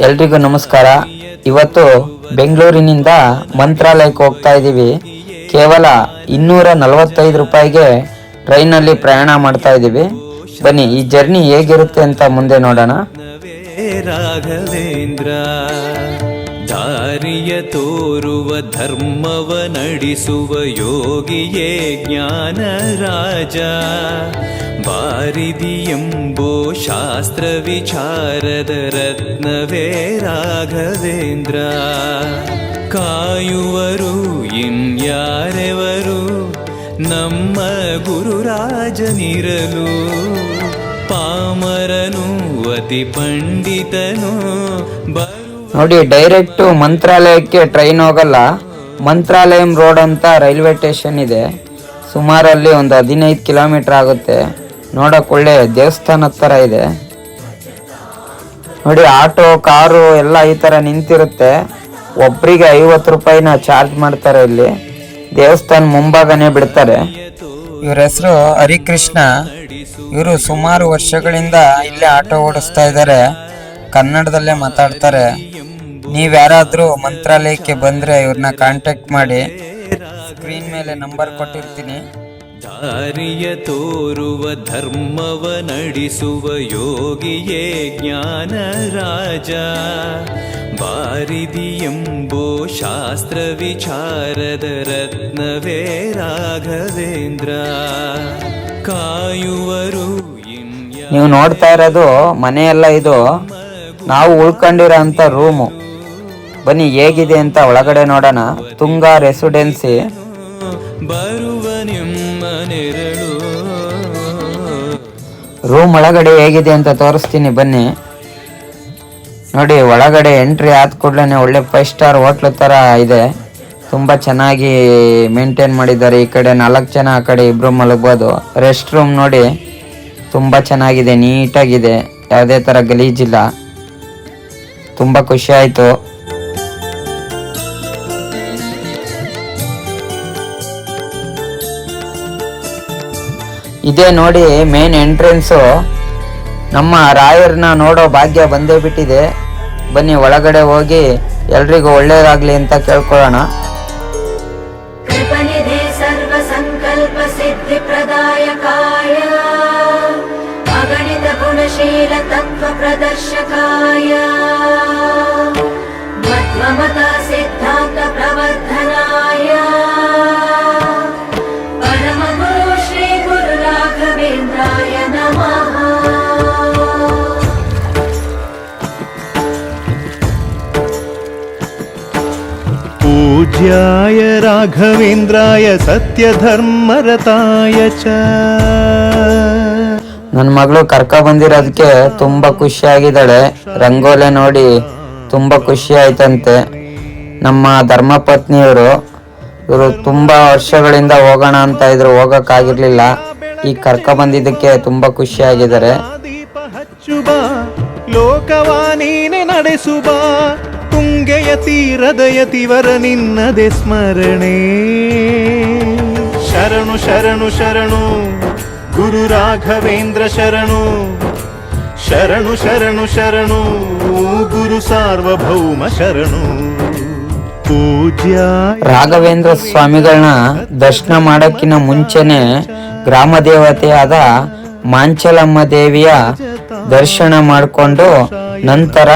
ಎಲ್ರಿಗೂ ನಮಸ್ಕಾರ. ಇವತ್ತು ಬೆಂಗಳೂರಿನಿಂದ ಮಂತ್ರಾಲಯಕ್ಕೆ ಹೋಗ್ತಾ ಇದ್ದೀವಿ. ಕೇವಲ ಇನ್ನೂರ ನಲವತ್ತೈದು ರೂಪಾಯಿಗೆ ಟ್ರೈನಲ್ಲಿ ಪ್ರಯಾಣ ಮಾಡ್ತಾ ಇದ್ದೀವಿ. ಬನ್ನಿ, ಈ ಜರ್ನಿ ಹೇಗಿರುತ್ತೆ ಅಂತ ಮುಂದೆ ನೋಡೋಣ. ದಾರಿಯ ತೋರುವ ಧರ್ಮವ ನಡೆಸುವ ಯೋಗಿಯೇ ಜ್ಞಾನ ರಾಜ. ಬಾರಿದಿಯೆಂಬೋ ಶಾಸ್ತ್ರ ವಿಚಾರದ ರತ್ನವೇ ರಾಘವೇಂದ್ರ. ಕಾಯುವರು ಇನ್ಯಾರೆವರು? ನಮ್ಮ ಗುರುರಾಜನಿರಲು ಪಾಮರನು, ಅತಿ ಪಂಡಿತನು ಬರು ನೋಡಿ ಡೈರೆಕ್ಟ್ ಮಂತ್ರಾಲಯಕ್ಕೆ ಟ್ರೈನ್ ಹೋಗಲ್ಲ. ಮಂತ್ರಾಲಯಂ ರೋಡ್ ಅಂತ ರೈಲ್ವೆ ಸ್ಟೇಷನ್ ಇದೆ. ಸುಮಾರಲ್ಲಿ ಒಂದು ಹದಿನೈದು ಕಿಲೋಮೀಟರ್ ಆಗುತ್ತೆ. ನೋಡಕ್ ಒಳ್ಳೆ ದೇವಸ್ಥಾನದ ಥರ ಇದೆ. ನೋಡಿ ಆಟೋ ಕಾರು ಎಲ್ಲ ಈ ಥರ ನಿಂತಿರುತ್ತೆ. ಒಬ್ಬರಿಗೆ ಐವತ್ತು ರೂಪಾಯಿನ ಚಾರ್ಜ್ ಮಾಡ್ತಾರೆ ಇಲ್ಲಿ. ದೇವಸ್ಥಾನ ಮುಂಭಾಗನೇ ಬಿಡ್ತಾರೆ. ಇವ್ರ ಹೆಸರು ಹರಿಕೃಷ್ಣ. ಇವರು ಸುಮಾರು ವರ್ಷಗಳಿಂದ ಇಲ್ಲೇ ಆಟೋ ಓಡಿಸ್ತಾ ಇದ್ದಾರೆ. ಕನ್ನಡದಲ್ಲೇ ಮಾತಾಡ್ತಾರೆ. ನೀವ್ ಯಾರಾದ್ರೂ ಮಂತ್ರಾಲಯಕ್ಕೆ ಬಂದ್ರೆ ಇವ್ರನ್ನ ಕಾಂಟ್ಯಾಕ್ಟ್ ಮಾಡಿ ಸ್ಕ್ರೀನ್ ಮೇಲೆ ನಂಬರ್ ಕೊಟ್ಟಿರ್ತೀನಿ. ದಾರಿಯ ತೋರುವ ಧರ್ಮವ ನಡೆಸುವ ಯೋಗಿಯೇ ಜ್ಞಾನ ರಾಜ. ಬಾರಿದಿಯೆಂಬೋ ಶಾಸ್ತ್ರ ವಿಚಾರದ ರತ್ನವೇ ರಾಘವೇಂದ್ರ. ಕಾಯುವರು ನೀವು ನೋಡ್ತಾ ಇರೋದು ಮನೆಯೆಲ್ಲ ಇದು ನಾವು ಉಳ್ಕೊಂಡಿರೋ ಅಂತ ರೂಮು ಬನ್ನಿ ಹೇಗಿದೆ ಅಂತ ಒಳಗಡೆ ನೋಡೋಣ. ತುಂಗಾ ರೆಸಿಡೆನ್ಸಿ. ಬರುವ ನಿಮ್ಮ ನೆರಳು. ರೂಮ್ ಒಳಗಡೆ ಹೇಗಿದೆ ಅಂತ ತೋರಿಸ್ತೀನಿ ಬನ್ನಿ. ನೋಡಿ ಒಳಗಡೆ ಎಂಟ್ರಿ ಆದ ಕೂಡಲೇ ಒಳ್ಳೆ ಫೈವ್ ಸ್ಟಾರ್ ಹೋಟ್ಲು ಥರ ಇದೆ. ತುಂಬ ಚೆನ್ನಾಗಿ ಮೇಂಟೈನ್ ಮಾಡಿದ್ದಾರೆ ಈ ಕಡೆ. ನಾಲ್ಕು ಜನ ಆ ಕಡೆ ಇಬ್ಬರು ಮಲಗ್ಬೋದು. ರೆಸ್ಟ್ ರೂಮ್ ನೋಡಿ ತುಂಬ ಚೆನ್ನಾಗಿದೆ ನೀಟಾಗಿದೆ. ಯಾವುದೇ ಥರ ಗಲೀಜಿಲ್ಲ. ತುಂಬ ಖುಷಿ ಆಯಿತು. ಇದೇ ನೋಡಿ ಮೇನ್ ಎಂಟ್ರೆನ್ಸು ನಮ್ಮ ರಾಯರ್ನ ನೋಡೋ ಭಾಗ್ಯ ಬಂದೇ ಬಿಟ್ಟಿದೆ ಬನ್ನಿ ಒಳಗಡೆ ಹೋಗಿ ಎಲ್ರಿಗೂ ಒಳ್ಳೇದಾಗ್ಲಿ ಅಂತ ಕೇಳ್ಕೊಳ್ಳೋಣ कृपनिधे सर्वसङ्कल्पसिद्धिप्रदायकाय अगणितगुणशीलतत्त्वप्रदर्शकाय मध्वमता सिद्धान्तप्रवर्धनाय पूज्याय राघवेन्द्राय सत्यधर्मरताय च ನನ್ನ ಮಗಳು ಕರ್ಕ ಬಂದಿರೋದಕ್ಕೆ ತುಂಬ ಖುಷಿಯಾಗಿದ್ದಾಳೆ ರಂಗೋಲೆ ನೋಡಿ ತುಂಬ ಖುಷಿ ಆಯ್ತಂತೆ ನಮ್ಮ ಧರ್ಮಪತ್ನಿಯವರು ಇವರು ತುಂಬ ವರ್ಷಗಳಿಂದ ಹೋಗೋಣ ಅಂತ ಇದ್ರು ಹೋಗೋಕ್ಕಾಗಿರ್ಲಿಲ್ಲ ಈಗ ಕರ್ಕ ಬಂದಿದ್ದಕ್ಕೆ ತುಂಬ ಖುಷಿಯಾಗಿದ್ದಾರೆ ದೀಪ ಹಚ್ಚುಬ ಲೋಕವಾನೀನೆ ನಡೆಸುಬ ತುಂಗೆಯ ಹೃದಯ ತಿವರ ನಿನ್ನದೆ ಸ್ಮರಣೆ. ಶರಣು ಶರಣು ಶರಣು, ಗುರು ರಾಘವೇಂದ್ರ ಶರಣು. ಶರಣು ಶರಣು ಶರಣು ಗುರು ಸಾರ್ವಭೌಮ ಶರಣು. ಪೂಜ್ಯ ರಾಘವೇಂದ್ರ ಸ್ವಾಮಿಗಳನ್ನ ದರ್ಶನ ಮಾಡಕ್ಕಿನ ಮುಂಚೆನೆ ಗ್ರಾಮ ದೇವತೆಯಾದ ಮಾಂಚಲಮ್ಮ ದೇವಿಯ ದರ್ಶನ ಮಾಡಿಕೊಂಡು ನಂತರ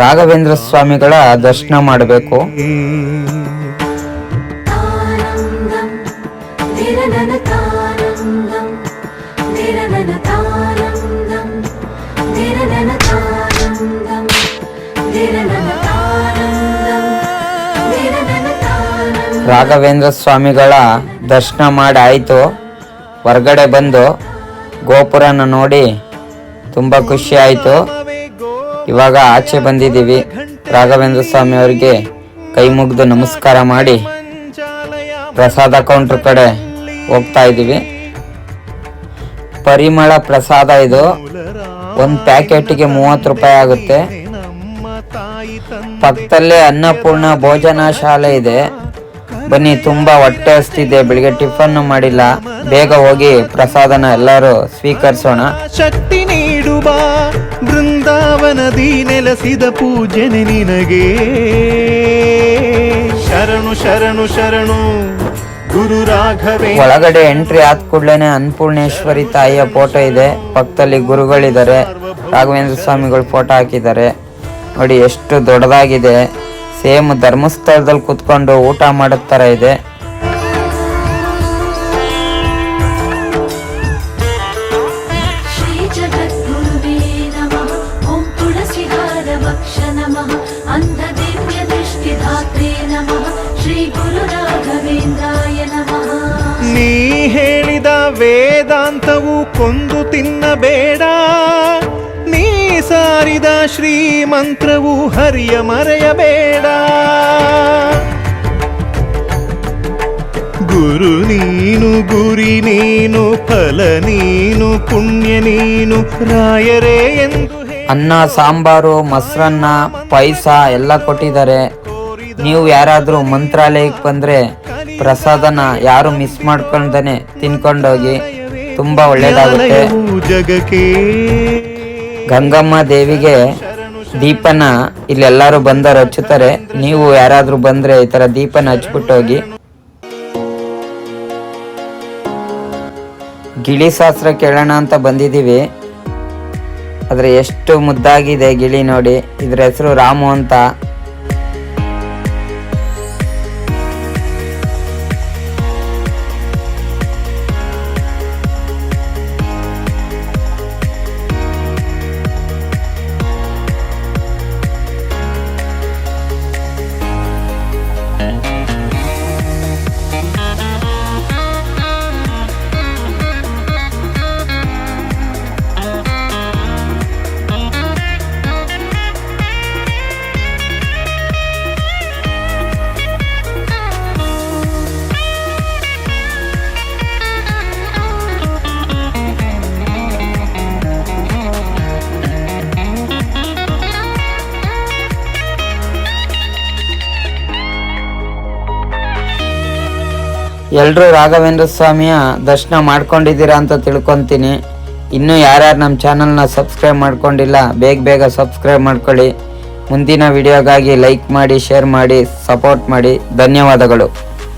ರಾಘವೇಂದ್ರ ಸ್ವಾಮಿಗಳ ದರ್ಶನ ಮಾಡಬೇಕು. ರಾಘವೇಂದ್ರ ಸ್ವಾಮಿಗಳ ದರ್ಶನ ಮಾಡಿ ಆಯಿತು ಹೊರಗಡೆ ಬಂದು ಗೋಪುರನ ನೋಡಿ ತುಂಬ ಖುಷಿ ಆಯಿತು. ಇವಾಗ ಆಚೆ ಬಂದಿದ್ದೀವಿ. ರಾಘವೇಂದ್ರ ಸ್ವಾಮಿ ಅವರಿಗೆ ಕೈ ಮುಗಿದು ನಮಸ್ಕಾರ ಮಾಡಿ ಪ್ರಸಾದ ಕೌಂಟರ್ ಕಡೆ ಹೋಗ್ತಾ ಇದ್ದೀವಿ. ಪರಿಮಳ ಪ್ರಸಾದ ಇದು. ಒಂದು ಪ್ಯಾಕೆಟ್ಗೆ ಮೂವತ್ತು ರೂಪಾಯಿ ಆಗುತ್ತೆ. ಪಕ್ಕದಲ್ಲೇ ಅನ್ನಪೂರ್ಣ ಭೋಜನ ಶಾಲೆ ಇದೆ. ಬನ್ನಿ, ತುಂಬಾ ಹೊಟ್ಟೆ ಹಸ್ತಿದೆ. ಬೆಳಿಗ್ಗೆ ಟಿಫನ್ ಮಾಡಿಲ್ಲ. ಬೇಗ ಹೋಗಿ ಪ್ರಸಾದನ ಎಲ್ಲರೂ ಸ್ವೀಕರಿಸೋಣ. ಬೃಂದಾವನದಿ ನೆಲೆಸಿದ ಪೂಜನೆ ನಿನಗೆ. ಶರಣು ಶರಣು ಶರಣು, ಗುರು ರಾಘವೇ ಒಳಗಡೆ ಎಂಟ್ರಿ ಆದ ಕೂಡಲೇ ಅನ್ನಪೂರ್ಣೇಶ್ವರಿ ತಾಯಿಯ ಫೋಟೋ ಇದೆ. ಪಕ್ಕದಲ್ಲಿ ಗುರುಗಳಿದ್ದಾರೆ. ರಾಘವೇಂದ್ರ ಸ್ವಾಮಿಗಳು ಫೋಟೋ ಹಾಕಿದ್ದಾರೆ. ನೋಡಿ, ಎಷ್ಟು ದೊಡ್ಡದಾಗಿದೆ. ಸೇಮ್ ಧರ್ಮಸ್ಥಳದಲ್ಲಿ ಕುತ್ಕೊಂಡು ಊಟ ಮಾಡೋ ಥರ ಇದೆ. ವೇದಾಂತವು ಕೊಂದು ತಿನ್ನಬೇಡ. ನೀ ಸಾರಿದ ಶ್ರೀಮಂತ್ರವು ಹರಿಯ ಮರೆಯಬೇಡ. ಗುರು ನೀನು, ಗುರಿ ನೀನು, ಫಲ ನೀನು, ಪುಣ್ಯ ನೀನು, ರಾಯರೇ ಎಂದು ಅನ್ನ, ಸಾಂಬಾರು, ಮೊಸರನ್ನ, ಪಾಯಸ ಎಲ್ಲ ಕೊಟ್ಟಿದ್ದಾರೆ. ನೀವು ಯಾರಾದರೂ ಮಂತ್ರಾಲಯಕ್ಕೆ ಬಂದರೆ ಪ್ರಸಾದನ ಯಾರು ಮಿಸ್ ಮಾಡ್ಕೊಂಡೇ ತಿನ್ಕೊಂಡೋಗಿ. ತುಂಬ ಒಳ್ಳೇದಾಗುತ್ತೆ. ಗಂಗಮ್ಮ ದೇವಿಗೆ ದೀಪನ ಇಲ್ಲೆಲ್ಲರೂ ಬಂದರು ಹಚ್ಚುತ್ತಾರೆ. ನೀವು ಯಾರಾದರೂ ಬಂದ್ರೆ ಈ ತರ ದೀಪನ ಹಚ್ಬಿಟ್ಟು ಹೋಗಿ. ಗಿಳಿ ಶಾಸ್ತ್ರ ಕೇಳೋಣ ಅಂತ ಬಂದಿದ್ದೀವಿ. ಆದರೆ ಎಷ್ಟು ಮುದ್ದಾಗಿದೆ ಗಿಳಿ ನೋಡಿ. ಇದ್ರ ಹೆಸರು ರಾಮು ಅಂತ. ಎಲ್ಲರೂ ರಾಘವೇಂದ್ರ ಸ್ವಾಮಿಯ ದರ್ಶನ ಮಾಡ್ಕೊಂಡಿದ್ದೀರಾ ಅಂತ ತಿಳ್ಕೊತೀನಿ. ಇನ್ನೂ ಯಾರ್ಯಾರು ನಮ್ಮ ಚಾನಲ್ನ ಸಬ್ಸ್ಕ್ರೈಬ್ ಮಾಡ್ಕೊಂಡಿಲ್ಲ, ಬೇಗ ಬೇಗ ಸಬ್ಸ್ಕ್ರೈಬ್ ಮಾಡ್ಕೊಳ್ಳಿ. ಮುಂದಿನ ವಿಡಿಯೋಗಾಗಿ ಲೈಕ್ ಮಾಡಿ, ಶೇರ್ ಮಾಡಿ, ಸಪೋರ್ಟ್ ಮಾಡಿ. ಧನ್ಯವಾದಗಳು.